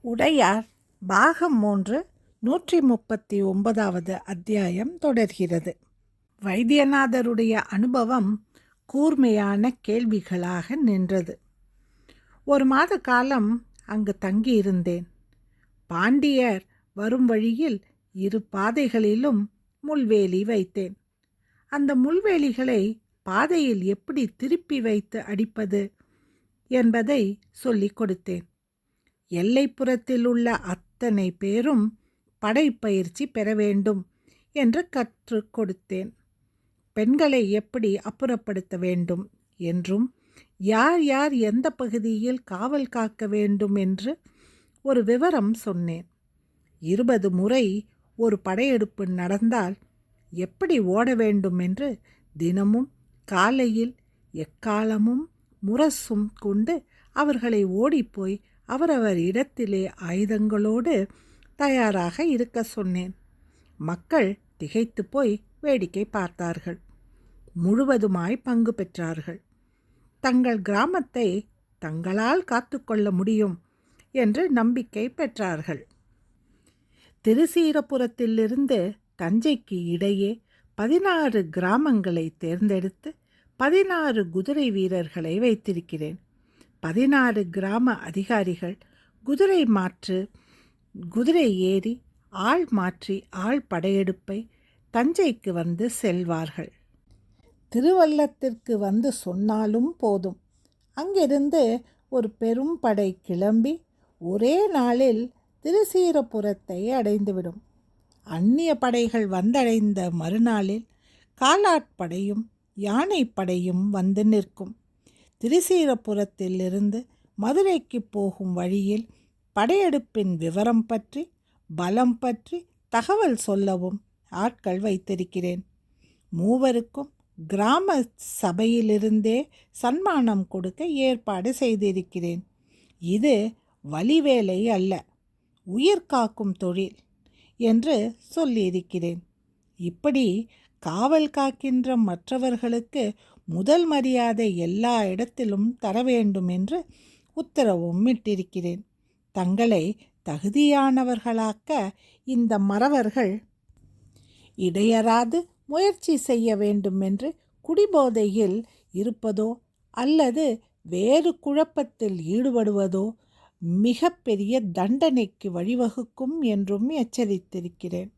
உடையார் பாகம் மூன்று நூற்றி முப்பத்தி ஒன்பதாவது அத்தியாயம் தொடர்கிறது. வைத்தியநாதருடைய அனுபவம் கூர்மையான கேள்விகளாக நின்றது. ஒரு மாத காலம் அங்கு தங்கியிருந்தேன். பாண்டியர் வரும் வழியில் இரு பாதைகளிலும் முள்வேலி வைத்தேன். அந்த முள்வேலிகளை பாதையில் எப்படி திருப்பி வைத்து அடிப்பது என்பதை சொல்லிக் கொடுத்தேன். எல்லைப்புறத்தில் உள்ள அத்தனை பேரும் படைப்பயிற்சி பெற வேண்டும் என்று கற்றுக் கொடுத்தேன். பெண்களை எப்படி அப்புறப்படுத்த வேண்டும் என்றும் யார் யார் எந்த பகுதியில் காவல் காக்க வேண்டும் என்று ஒரு விவரம் சொன்னேன். இருபது முறை ஒரு படையெடுப்பு நடந்தால் எப்படி ஓட வேண்டும் என்று தினமும் காலையில் எக்காலமும் முரசும் கொண்டு அவர்களை ஓடிப்போய் அவரவர் இடத்திலே ஆயுதங்களோடு தயாராக இருக்க சொன்னேன். மக்கள் திகைத்து போய் வேடிக்கை பார்த்தார்கள். முழுவதுமாய் பங்கு பெற்றார்கள். தங்கள் கிராமத்தை தங்களால் காத்துக்கொள்ள முடியும் என்று நம்பிக்கை பெற்றார்கள். திருசீரபுரத்திலிருந்து தஞ்சைக்கு இடையே பதினாறு கிராமங்களை தேர்ந்தெடுத்து பதினாறு குதிரை வீரர்களை வைத்திருக்கிறேன். பதினாறு கிராம அதிகாரிகள் குதிரை மாற்று குதிரை ஏறி ஆள் மாற்றி ஆள் படையெடுப்பை தஞ்சைக்கு வந்து செல்வார்கள். திருவள்ளத்திற்கு வந்து சொன்னாலும் போதும். அங்கிருந்து ஒரு பெரும் படை கிளம்பி ஒரே நாளில் திருசீரபுரத்தை அடைந்துவிடும். அந்நிய படைகள் வந்தடைந்த மறுநாளில் காலாட்படையும் யானைப்படையும் வந்து நிற்கும். திருசீரபுரத்திலிருந்து மதுரைக்கு போகும் வழியில் படையெடுப்பின் விவரம் பற்றி பலம் பற்றி தகவல் சொல்லவும் ஆட்கள் வைத்திருக்கிறேன். மூவருக்கும் கிராம சபையிலிருந்தே சன்மானம் கொடுக்க ஏற்பாடு செய்திருக்கிறேன். இது வழிவேலை அல்ல உயிர் காக்கும் தொழில் என்று சொல்லியிருக்கிறேன். இப்படி காவல் காக்கின்ற மற்றவர்களுக்கு முதல் மரியாதை எல்லா இடத்திலும் தர வேண்டும் என்று உத்தரவும் இட்டிருக்கிறேன். தங்களை தகுதியானவர்களாக்க இந்த மறவர்கள் இடையராது முயற்சி செய்ய வேண்டும் என்று குடிபோதையில் இருப்பதோ அல்லது வேறு குழப்பத்தில் ஈடுபடுவதோ மிக பெரிய தண்டனைக்கு வழிவகுக்கும் என்றும் எச்சரித்திருக்கிறேன்.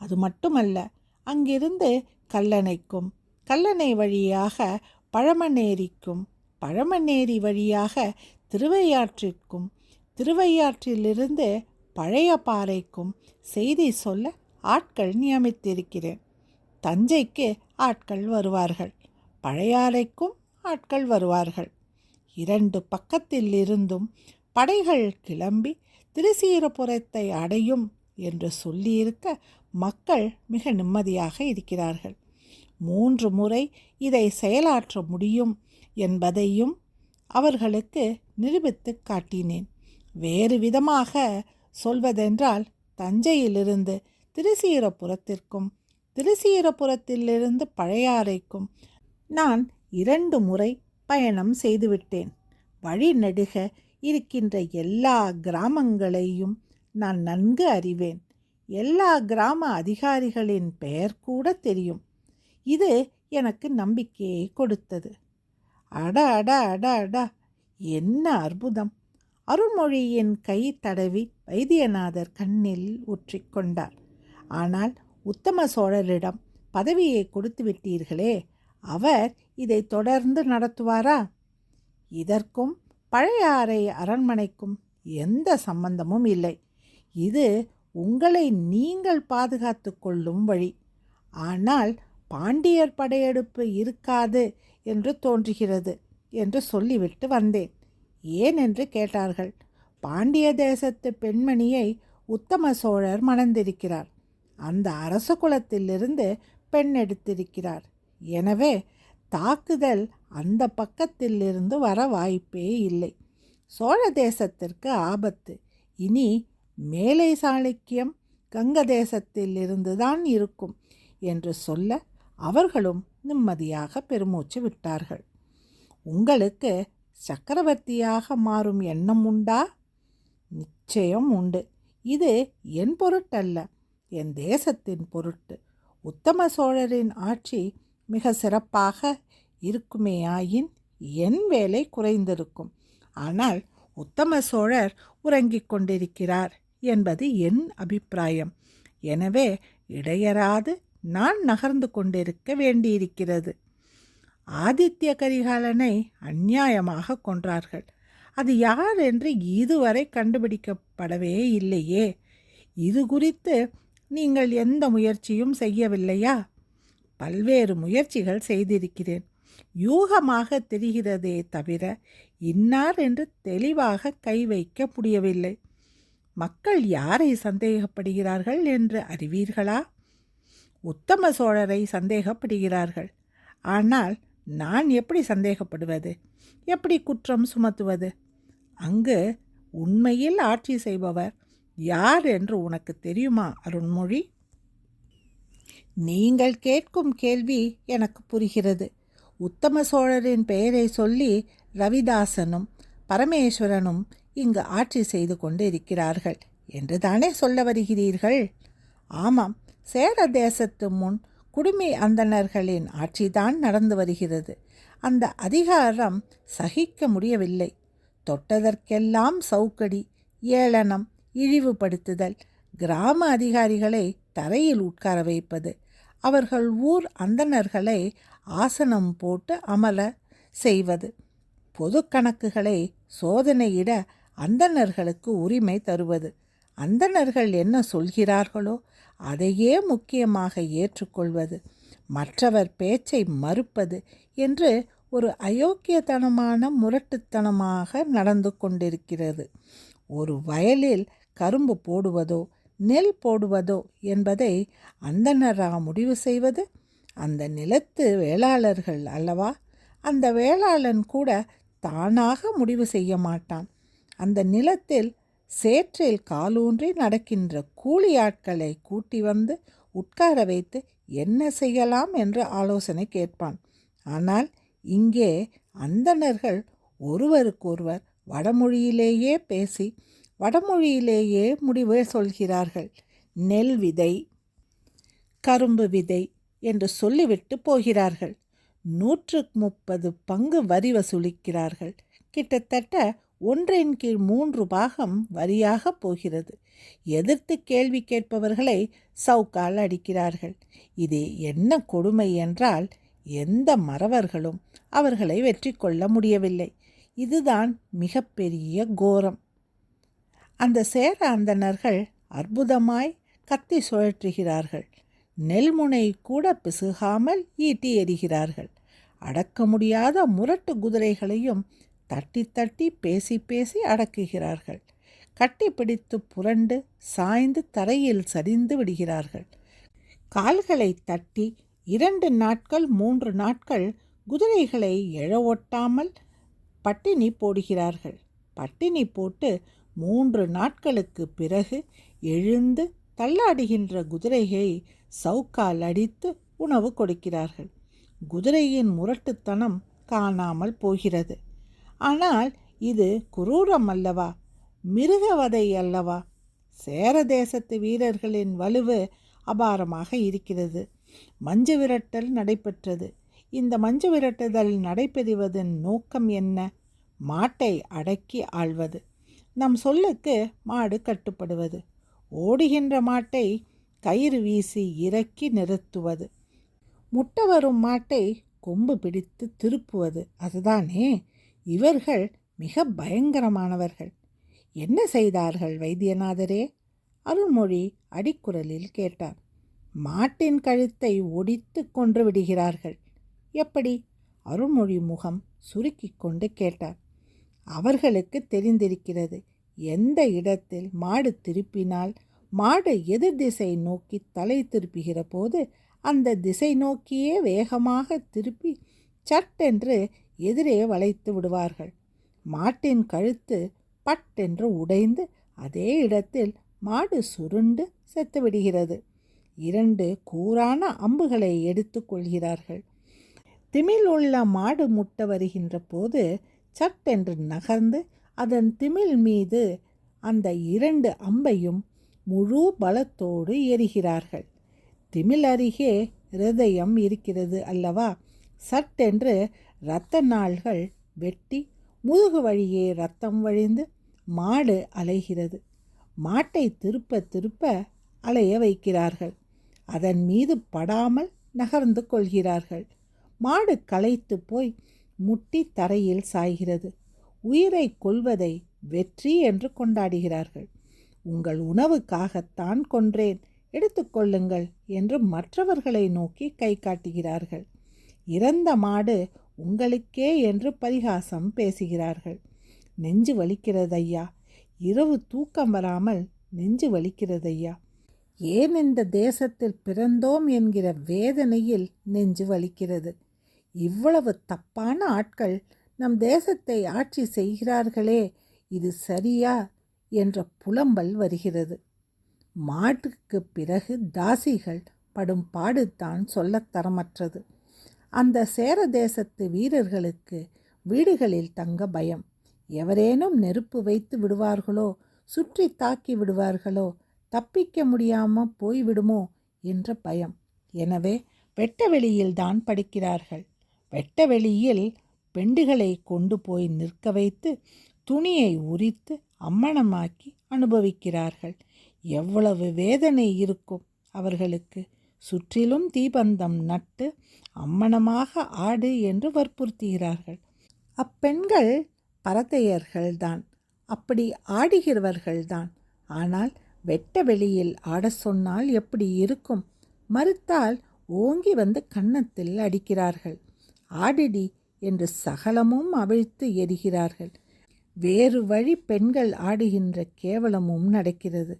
அது மட்டுமல்ல அங்கிருந்து கல்லணைக்கும். கல்லணை வழியாக பழமநேரிக்கும் பழமநேரி வழியாக திருவையாற்றிற்கும். திருவையாற்றிலிருந்து பழைய பாறைக்கும் செய்தி சொல்ல ஆட்கள் நியமித்திருக்கிறேன். தஞ்சைக்கு ஆட்கள் வருவார்கள். பழையாறைக்கும் ஆட்கள் வருவார்கள். இரண்டு பக்கத்தில் இருந்தும் படைகள் கிளம்பி திருசீரபுரத்தை அடையும் என்று சொல்லியிருக்க மக்கள் மிக நிம்மதியாக இருக்கிறார்கள். மூன்று முறை இதை செயலாற்ற முடியும் என்பதையும் அவர்களுக்கு நிரூபித்து காட்டினேன். வேறு விதமாக சொல்வதென்றால் தஞ்சையிலிருந்து திருசீரபுரத்திற்கும் திருசீரபுரத்திலிருந்து பழையாறைக்கும் நான் இரண்டு முறை பயணம் செய்துவிட்டேன். வழி நெடுக இருக்கின்ற எல்லா கிராமங்களையும் நான் நன்கு அறிவேன். எல்லா கிராம அதிகாரிகளின் பெயர் கூட தெரியும். இது எனக்கு நம்பிக்கையை கொடுத்தது. அட அட அட அட. என்ன அற்புதம். அருள்மொழியின் கை தடவி வைத்தியநாதர் கண்ணில் ஊற்றிக்கொண்டார் ஆனால் உத்தம சோழரிடம் பதவியை கொடுத்து விட்டீர்களே அவர் இதை தொடர்ந்து நடத்துவாரா? இதற்கும் பழையாறை அரண்மனைக்கும் எந்த சம்பந்தமும் இல்லை. இது உங்களை நீங்கள் பாதுகாத்து கொள்ளும் வழி. ஆனால் பாண்டியர் படையெடுப்பு இருக்காது என்று தோன்றுகிறது என்று சொல்லிவிட்டு வந்தேன். ஏன் என்று கேட்டார்கள். பாண்டிய தேசத்து பெண்மணியை உத்தம சோழர் மணந்திருக்கிறார். அந்த அரச குலத்திலிருந்து பெண் எடுத்திருக்கிறார். எனவே தாக்குதல் அந்த பக்கத்திலிருந்து வர வாய்ப்பே இல்லை. சோழ தேசத்திற்கு ஆபத்து. இனி மேலை சாளுக்கியம் கங்க இருந்துதான் இருக்கும் என்று சொல்ல அவர்களும் நிம்மதியாக பெருமூச்சு விட்டார்கள். உங்களுக்கு சக்கரவர்த்தியாக மாறும் எண்ணம் உண்டா? நிச்சயம் உண்டு. இது என் பொருட்டல்ல என் தேசத்தின் பொருட்டு. உத்தம சோழரின் ஆட்சி மிக சிறப்பாக இருக்குமேயாயின் என் வேலை குறைந்திருக்கும். ஆனால் உத்தம சோழர் உறங்கிக் கொண்டிருக்கிறார். என்பது என் அபிப்பிராயம். எனவே இடையராது நான் நகர்ந்து கொண்டிருக்க வேண்டியிருக்கிறது. ஆதித்ய கரிகாலனை அந்நியாயமாக கொன்றார்கள். அது யார் என்று இதுவரை கண்டுபிடிக்கப்படவே இல்லையே. இது குறித்து நீங்கள் எந்த முயற்சியும் செய்யவில்லையா? பல்வேறு முயற்சிகள் செய்திருக்கிறேன். யூகமாக தெரிகிறதே தவிர இன்னார் என்று தெளிவாக கை வைக்க முடியவில்லை. மக்கள் யாரை சந்தேகப்படுகிறார்கள் என்று அறிவீர்களா? உத்தம சோழரை சந்தேகப்படுகிறார்கள். ஆனால் நான் எப்படி சந்தேகப்படுவது? எப்படி குற்றம் சுமத்துவது? அங்கு உண்மையில் ஆட்சி செய்பவர் யார் என்று உனக்கு தெரியுமா அருண்மொழி? நீங்கள் கேட்கும் கேள்வி எனக்கு புரிகிறது. உத்தம சோழரின் பெயரை சொல்லி ரவிதாசனும் பரமேஸ்வரனும் இங்கு ஆட்சி செய்து கொண்டு இருக்கிறார்கள் என்று தானே சொல்ல வருகிறீர்கள்? ஆமாம் சேர தேசத்து முன் குடுமி அந்தணர்களின் ஆட்சிதான் நடந்து வருகிறது. அந்த அதிகாரம் சகிக்க முடியவில்லை. தொட்டதற்கெல்லாம் சவுக்கடி ஏளனம் இழிவுபடுத்துதல் கிராம அதிகாரிகளை தரையில் உட்கார வைப்பது அவர்கள் ஊர் அந்தணர்களை ஆசனம் போட்டு அமல செய்வது பொது கணக்குகளை சோதனையிட அந்தணர்களுக்கு உரிமை தருவது. அந்தணர்கள் என்ன சொல்கிறார்களோ அதையே முக்கியமாக ஏற்றுக்கொள்வது. மற்றவர் பேச்சை மறுப்பது என்று ஒரு அயோக்கியத்தனமான முரட்டுத்தனமாக நடந்து கொண்டிருக்கிறது. ஒரு வயலில் கரும்பு போடுவதோ நெல் போடுவதோ என்பதை அந்தனரா முடிவு செய்வது? அந்த நிலத்து வேளாளர்கள் அல்லவா? அந்த வேளாளன் கூட தானாக முடிவு செய்ய மாட்டான். அந்த நிலத்தில் சேற்றில் காலூன்றி நடக்கின்ற கூலி ஆட்களை கூட்டி வந்து உட்கார வைத்து என்ன செய்யலாம் என்று ஆலோசனை கேட்பான். ஆனால் இங்கே அந்தணர்கள் ஒருவருக்கொருவர் வடமொழியிலேயே பேசி வடமொழியிலேயே முடிவு சொல்கிறார்கள். நெல் விதை கரும்பு விதை என்று சொல்லிவிட்டு போகிறார்கள். நூற்று முப்பது பங்கு வரி வசூலிக்கிறார்கள். கிட்டத்தட்ட ஒன்றின் கீழ் மூன்று பாகம் வரியாக போகிறது. எதிர்த்து கேள்வி கேட்பவர்களை சவுக்கால் அடிக்கிறார்கள். இது என்ன கொடுமை என்றால் எந்த மறவர்களும் அவர்களை வெற்றி கொள்ள முடியவில்லை. இதுதான் மிகப்பெரிய கோரம். அந்த சேர அந்தனர்கள் அற்புதமாய் கத்தி சுழற்றுகிறார்கள். நெல்முனை கூட பிசுகாமல் ஈட்டி எறிகிறார்கள். அடக்க முடியாத முரட்டு குதிரைகளையும் தட்டி தட்டி பேசி பேசி அடக்குகிறார்கள். கட்டி பிடித்து புரண்டு சாய்ந்து தரையில் சரிந்து விடுகிறார்கள். கால்களை தட்டி இரண்டு நாட்கள் மூன்று நாட்கள் குதிரைகளை எழ ஒட்டாமல் பட்டினி போடுகிறார்கள். பட்டினி போட்டு மூன்று நாட்களுக்கு பிறகு எழுந்து தள்ளாடுகின்ற குதிரையை சவுக்கால் அடித்து உணவு கொடுக்கிறார்கள். குதிரையின் முரட்டுத்தனம் காணாமல் போகிறது. ஆனால் இது குரூரம் அல்லவா? மிருகவதை அல்லவா? சேர தேசத்து வீரர்களின் வலுவு அபாரமாக இருக்கிறது. மஞ்சு விரட்டல் நடைபெற்றது. இந்த மஞ்சு விரட்டுதல் நடைபெறுவதன் நோக்கம் என்ன? மாட்டை அடக்கி ஆள்வது. நம் சொல்லுக்கு மாடு கட்டுப்படுவது. ஓடுகின்ற மாட்டை கயிறு வீசி இறக்கி நிறுத்துவது. முட்டை வரும் மாட்டை கொம்பு பிடித்து திருப்புவது. அதுதானே? இவர்கள் மிக பயங்கரமானவர்கள். என்ன செய்தார்கள் வைத்தியநாதரே? அருள்மொழி அடிக்குரலில் கேட்டார் மாட்டின் கழுத்தை ஒடித்து கொன்று விடுகிறார்கள். எப்படி? அருள்மொழி முகம் சுருக்கி கொண்டு கேட்டார் அவர்களுக்கு தெரிந்திருக்கிறது எந்த இடத்தில் மாடு திருப்பினால் மாடு எதிர் திசை நோக்கி தலை திருப்புகிற போது அந்த திசை நோக்கியே வேகமாக திருப்பி சட்டென்று எதிரே வளைத்து விடுவார்கள். மாட்டின் கழுத்து பட்டென்று உடைந்து அதே இடத்தில் மாடு சுருண்டு செத்து விடுகிறது. இரண்டு கூரான அம்புகளை எடுத்துக்கொள்கிறார்கள் திமில் உள்ள மாடு முட்ட வருகின்ற போது சட்டென்று நகர்ந்து அதன் திமில் மீது அந்த இரண்டு அம்பையும் முழு பலத்தோடு எரிகிறார்கள் திமில் அருகே இருதயம் இருக்கிறது அல்லவா? சட்டென்று இரத்த நாள்கள் வெட்டி முதுகு வழியே ரத்தம் வழிந்து மாடு அலைகிறது. மாட்டை திருப்ப திருப்ப அலைய வைக்கிறார்கள். அதன் மீது படாமல் நகர்ந்து கொள்கிறார்கள். மாடு களைத்து போய் முட்டி தரையில் சாய்கிறது. உயிரை கொள்வதை வெற்றி என்று கொண்டாடுகிறார்கள். உங்கள் உணவுக்காகத்தான் கொன்றேன். எடுத்துக்கொள்ளுங்கள் என்று மற்றவர்களை நோக்கி கை காட்டுகிறார்கள். இறந்த மாடு உங்களுக்கே என்று பரிகாசம் பேசுகிறார்கள். நெஞ்சு வலிக்கிறதையா இரவு தூக்கம் வராமல் நெஞ்சு வலிக்கிறதையா ஏன் இந்த தேசத்தில் பிறந்தோம் என்கிற வேதனையில் நெஞ்சு வலிக்கிறது? இவ்வளவு தப்பான ஆட்கள் நம் தேசத்தை ஆட்சி செய்கிறார்களே இது சரியா? என்ற புலம்பல் வருகிறது. மாட்டுக்கு பிறகு தாசிகள் படும் பாடுதான் சொல்லத்தரமற்றது அந்த சேர தேசத்து வீரர்களுக்கு வீடுகளில் தங்க பயம். எவரேனும் நெருப்பு வைத்து விடுவார்களோ சுற்றி தாக்கி விடுவார்களோ தப்பிக்க முடியாமல் போய்விடுமோ என்ற பயம். எனவே வெட்ட வெளியில்தான் படிக்கிறார்கள். வெட்ட வெளியில் பெண்டுகளை கொண்டு போய் நிற்க வைத்து துணியை உரித்து அம்மணமாக்கி அனுபவிக்கிறார்கள். எவ்வளவு வேதனை இருக்கும் அவர்களுக்கு. சுற்றிலும் தீபந்தம் நட்டு அம்மணமாக ஆடு என்று வற்புறுத்துகிறார்கள். அப்பெண்கள் பரதையர்கள்தான் அப்படி ஆடுகிறவர்கள்தான். ஆனால் வெட்ட வெளியில் ஆட சொன்னால் எப்படி இருக்கும்? மறுத்தால் ஓங்கி வந்து கன்னத்தில் அடிக்கிறார்கள். ஆடிடி என்று சகலமும் அவிழ்த்து எரிகிறார்கள். வேறு வழி பெண்கள் ஆடுகின்ற கேவலமும் நடக்கிறது.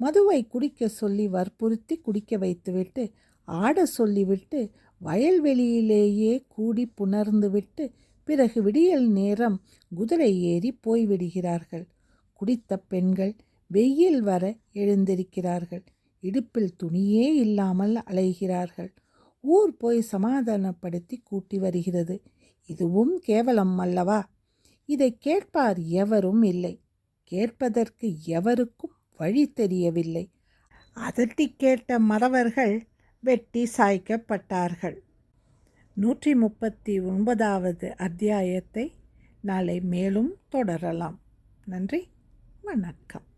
மதுவை குடிக்க சொல்லி வற்புறுத்தி குடிக்க வைத்துவிட்டு ஆட சொல்லிவிட்டு வயல்வெளியிலேயே கூடி புணர்ந்துவிட்டு பிறகு விடியல் நேரம் குதிரை ஏறி போய்விடுகிறார்கள். குடித்த பெண்கள் வெயில் வர எழுந்திருக்கிறார்கள். இடுப்பில் துணியே இல்லாமல் அலைகிறார்கள். ஊர் போய் சமாதானப்படுத்தி கூட்டி வருகிறது. இதுவும் கேவலம் அல்லவா? இதை கேட்பார் எவரும் இல்லை. கேட்பதற்கு எவருக்கும் வழி தெரியவில்லை. அதட்டி கேட்ட மறவர்கள் வெட்டி சாய்க்கப்பட்டார்கள். நூற்றி முப்பத்தி ஒன்பதாவது அத்தியாயத்தை நாளை மேலும் தொடரலாம். நன்றி. வணக்கம்.